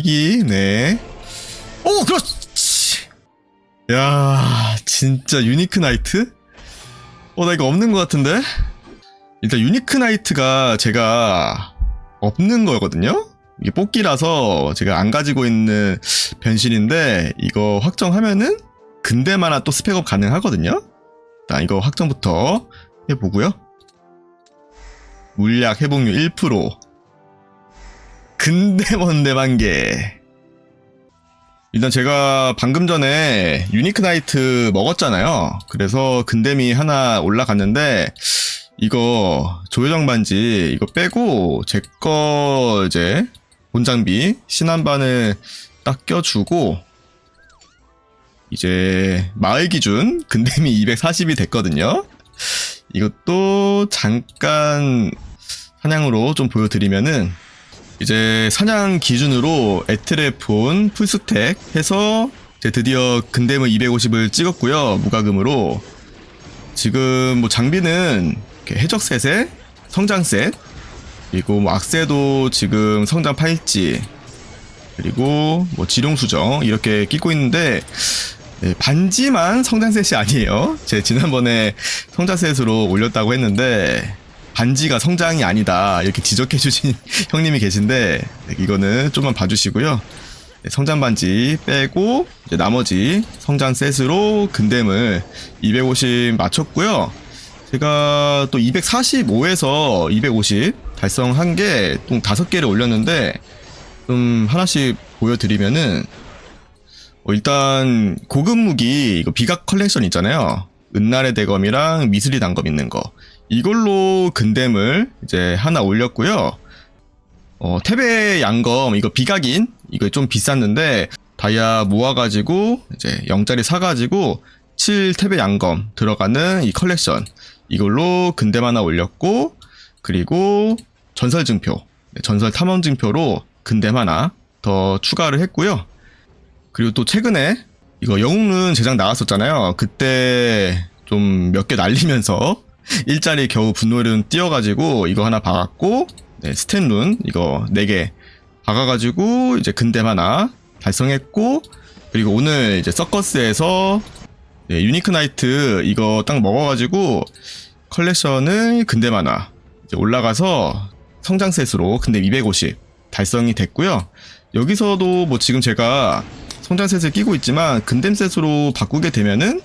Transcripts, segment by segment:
희귀, 네. 오, 그렇지! 야 진짜 유니크 나이트? 어, 나 이거 없는 것 같은데? 일단 유니크 나이트가 제가 없는 거거든요? 이게 뽑기라서 제가 안 가지고 있는 변신인데, 이거 확정하면은 근대만화 또 스펙업 가능하거든요? 일단 이거 확정부터 해보고요. 물약 회복률 1%. 근대원 대만개. 일단 제가 방금 전에 유니크 나이트 먹었잖아요. 그래서 근댐이 하나 올라갔는데 이거 조여정 반지 이거 빼고 제 거 이제 본장비 신한반을 딱 껴주고 이제 마을 기준 근댐이 240이 됐거든요. 이것도 잠깐 사냥으로 좀 보여드리면은 이제 사냥 기준으로 에트레폰 풀스택 해서 이제 드디어 근댐을 250을 찍었고요 무과금으로. 지금 뭐 장비는 해적셋에 성장셋 그리고 뭐 악세도 지금 성장 팔찌 그리고 뭐 지룡 수정 이렇게 끼고 있는데 네, 반지만 성장셋이 아니에요. 제 지난번에 성장셋으로 올렸다고 했는데 반지가 성장이 아니다. 이렇게 지적해 주신 형님이 계신데 네, 이거는 좀만 봐주시고요. 네, 성장 반지 빼고 이제 나머지 성장 셋으로 근댐을 250 맞췄고요. 제가 또 245에서 250 달성한 게또 다섯 개를 올렸는데 좀 하나씩 보여드리면은 어, 일단 고급 무기 이거 비각 컬렉션 있잖아요. 은날의 대검이랑 미스리 단검 있는 거 이걸로 근댐을 이제 하나 올렸고요. 어, 태배 양검 이거 비각인 이거 좀 비쌌는데 다이아 모아가지고 이제 0짜리 사가지고 7 태배 양검 들어가는 이 컬렉션 이걸로 근댐 하나 올렸고 그리고 전설 증표 네, 전설 탐험 증표로 근댐 하나 더 추가를 했고요. 그리고 또 최근에 이거 영웅룬 제작 나왔었잖아요. 그때 좀 몇 개 날리면서 일자리 겨우 분노룬 띄워가지고 이거 하나 박았고 네, 스탠룬 이거 4개 박아가지고 이제 근댐 하나 달성했고 그리고 오늘 이제 서커스에서 네, 유니크 나이트 이거 딱 먹어가지고 컬렉션을 근댐 하나 이제 올라가서 성장셋으로 근댐 250 달성이 됐고요. 여기서도 뭐 지금 제가 성장셋을 끼고 있지만 근댐셋으로 바꾸게 되면은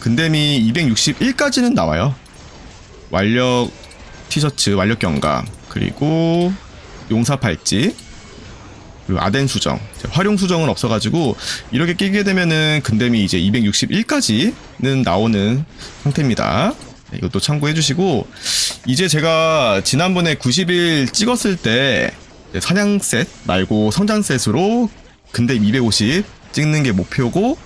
근댐이 261까지는 나와요 완력 티셔츠, 완력 경감, 그리고 용사 팔찌, 그리고 아덴 수정, 활용 수정은 없어가지고 이렇게 끼게 되면은 근댐이 이제 261까지는 나오는 상태입니다. 네, 이것도 참고해 주시고 이제 제가 지난번에 90일 찍었을 때 사냥 셋 말고 성장 셋으로 근댐 250 찍는 게 목표고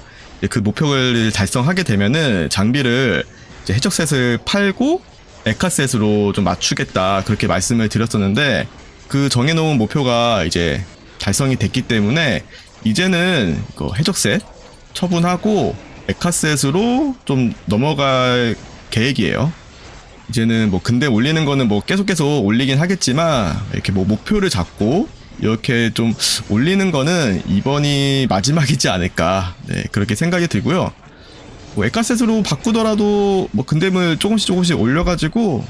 그 목표를 달성하게 되면은 장비를 이제 해적 셋을 팔고 에카셋으로 좀 맞추겠다 그렇게 말씀을 드렸었는데 그 정해놓은 목표가 이제 달성이 됐기 때문에 이제는 그 해적셋 처분하고 에카셋으로 좀 넘어갈 계획이에요. 이제는 뭐 근데 올리는 거는 뭐 계속 계속 올리긴 하겠지만 이렇게 뭐 목표를 잡고 이렇게 좀 올리는 거는 이번이 마지막이지 않을까 네, 그렇게 생각이 들고요. 뭐 에카셋으로 바꾸더라도 뭐 근댐을 조금씩 조금씩 올려가지고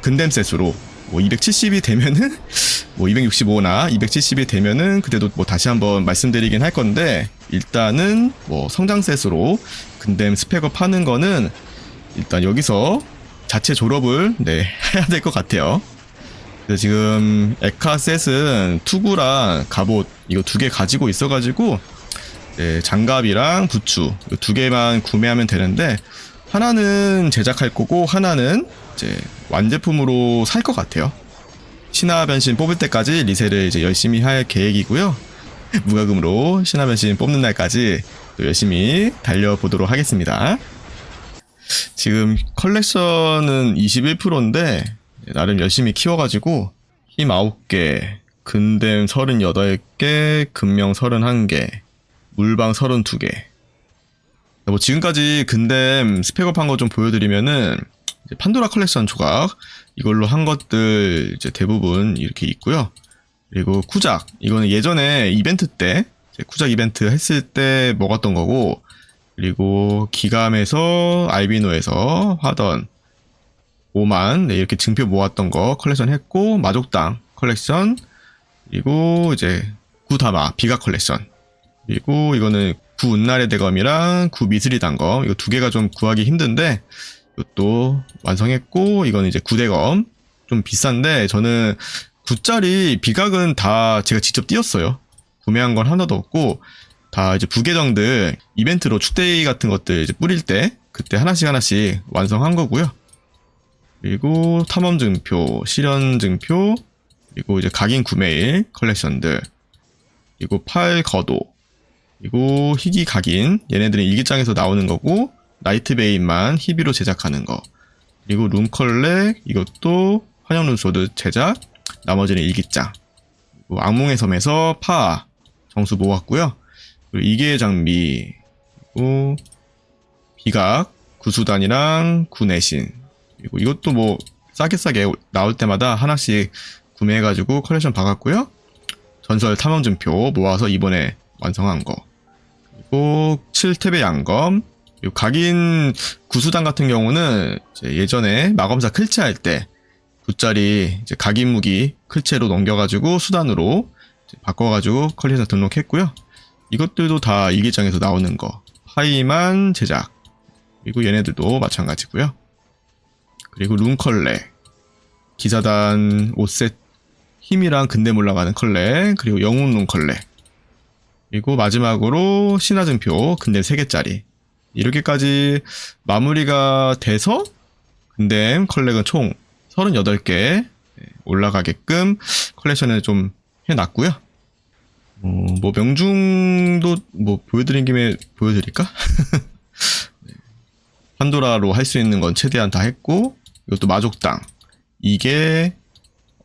근댐셋으로 뭐 270이 되면은 뭐 265나 270이 되면은 그때도 뭐 다시 한번 말씀드리긴 할 건데 일단은 뭐 성장셋으로 근댐 스펙업 하는 거는 일단 여기서 자체 졸업을 네 해야 될 것 같아요. 그래서 지금 에카셋은 투구랑 갑옷 이거 두 개 가지고 있어가지고 네, 장갑이랑 부추 두 개만 구매하면 되는데 하나는 제작할 거고 하나는 이제 완제품으로 살 것 같아요. 신화 변신 뽑을 때까지 리셀을 이제 열심히 할 계획이고요. 무과금으로 신화 변신 뽑는 날까지 또 열심히 달려보도록 하겠습니다. 지금 컬렉션은 21%인데 나름 열심히 키워가지고 힘 9개, 근댐 38개, 금명 31개, 물방 32개. 뭐 지금까지 근댐 스펙업 한 거 좀 보여드리면은 판도라 컬렉션 조각 이걸로 한 것들 이제 대부분 이렇게 있고요. 그리고 쿠작 이거는 예전에 이벤트 때 쿠작 이벤트 했을 때 먹었던 거고 그리고 기감에서 알비노에서 하던 5만 네, 이렇게 증표 모았던 거 컬렉션 했고 마족당 컬렉션 그리고 이제 구다마 비가 컬렉션 그리고 이거는 구 운날의 대검이랑 구 미스리 단검 이거 두 개가 좀 구하기 힘든데 이것도 완성했고 이거는 이제 구대검 좀 비싼데 저는 9짜리 비각은 다 제가 직접 띄었어요. 구매한 건 하나도 없고 다 이제 부계정들 이벤트로 축데이 같은 것들 이제 뿌릴 때 그때 하나씩 하나씩 완성한 거고요. 그리고 탐험 증표, 실현 증표, 그리고 이제 각인 구매일 컬렉션들, 그리고 팔 거도, 그리고 희귀 각인 얘네들은 일기장에서 나오는 거고 나이트 베인만 희비로 제작하는 거. 그리고 룸 컬렉 이것도 환영 룬소드 제작 나머지는 일기장. 악몽의 섬에서 파 정수 모았고요. 그리고 이계 장비 그리고 비각 구수단이랑 구내신 그리고 이것도 뭐 싸게 싸게 나올 때마다 하나씩 구매해가지고 컬렉션 박았고요. 전설 탐험증표 모아서 이번에 완성한 거. 그리고 7탭의 양검. 그리고 각인 구수단 같은 경우는 예전에 마검사 클체 할 때 9짜리 이제 각인 무기 클체로 넘겨가지고 수단으로 바꿔가지고 컬렉션 등록했고요. 이것들도 다 일기장에서 나오는 거. 하이만 제작. 그리고 얘네들도 마찬가지고요. 그리고 룸컬렉. 기사단 5셋 힘이랑 근댐 올라가는 컬렉. 그리고 영웅 룸컬렉. 그리고 마지막으로 신화증표 근댐 3개짜리. 이렇게까지 마무리가 돼서 근댐 컬렉은 총 38개 올라가게끔 컬렉션을 좀 해놨고요. 어, 뭐 명중도 뭐 보여드린 김에 보여드릴까? 네. 판도라로 할 수 있는 건 최대한 다 했고 이것도 마족당 이게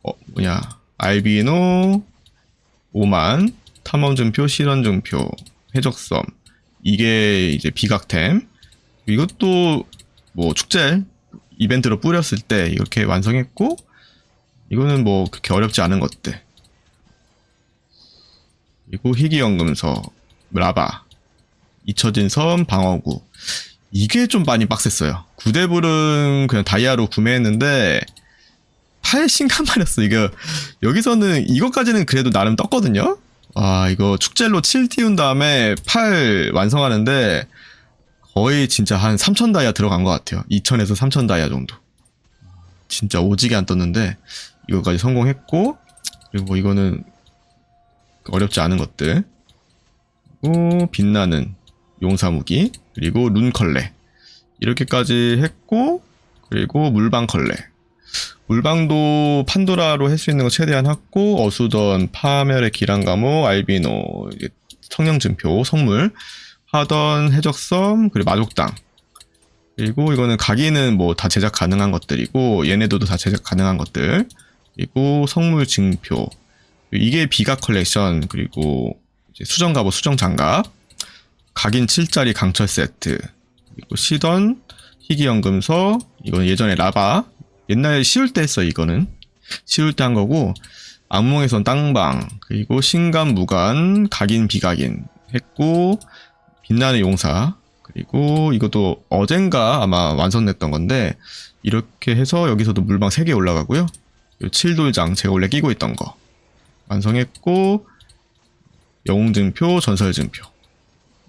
어 뭐냐 알비노 5만 탐험증표 실현증표 해적섬 이게 이제 비각템 이것도 뭐 축제 이벤트로 뿌렸을 때 이렇게 완성했고 이거는 뭐 그렇게 어렵지 않은 것들 그리고 희귀연금서, 라바, 잊혀진 섬, 방어구. 이게 좀 많이 빡셌어요. 구대불은 그냥 다이아로 구매했는데, 팔 신간 말이었어. 이거, 여기서는, 이것까지는 그래도 나름 떴거든요? 아, 이거 축젤로 7 띄운 다음에 팔 완성하는데, 거의 진짜 한3,000 다이아 들어간 것 같아요. 2,000에서 3,000 다이아 정도. 진짜 오지게 안 떴는데, 이거까지 성공했고, 그리고 이거는 어렵지 않은 것들. 그리고 빛나는 용사무기, 그리고 룬 컬레. 이렇게까지 했고, 그리고 물방 컬레. 물방도 판도라로 할 수 있는 거 최대한 했고, 어수던, 파멸의 기란가모, 알비노, 이제 성령증표, 성물, 하던 해적섬, 그리고 마족당. 그리고 이거는 각인은 뭐 다 제작 가능한 것들이고, 얘네들도 다 제작 가능한 것들. 그리고 성물 증표, 이게 비각 컬렉션 그리고 수정 갑옷 수정 장갑 각인 7짜리 강철 세트 그리고 시던 희귀연금서 이건 예전에 라바 옛날에 쉬울 때 했어 이거는. 쉬울 때 한 거고 악몽에선 땅방 그리고 신간 무간 각인 비각인 했고 빛나는 용사 그리고 이것도 어젠가 아마 완성됐던 건데 이렇게 해서 여기서도 물방 3개 올라가고요. 7돌장 제가 원래 끼고 있던 거 완성했고 영웅증표, 전설증표.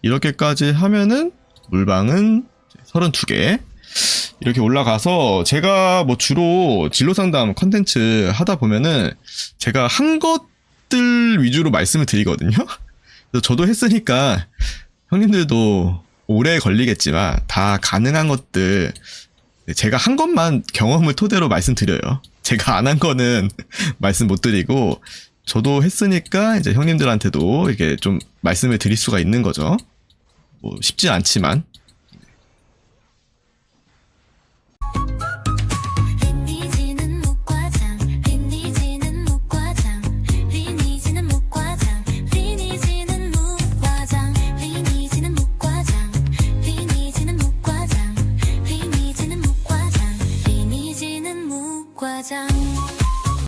이렇게까지 하면은 물방은 32개 이렇게 올라가서 제가 뭐 주로 진로 상담 컨텐츠 하다 보면은 제가 한 것들 위주로 말씀을 드리거든요. 그래서 저도 했으니까 형님들도 오래 걸리겠지만 다 가능한 것들 제가 한 것만 경험을 토대로 말씀드려요. 제가 안 한 거는 말씀 못 드리고 저도 했으니까 이제 형님들한테도 이렇게 좀 말씀을 드릴 수가 있는 거죠. 뭐 쉽지 않지만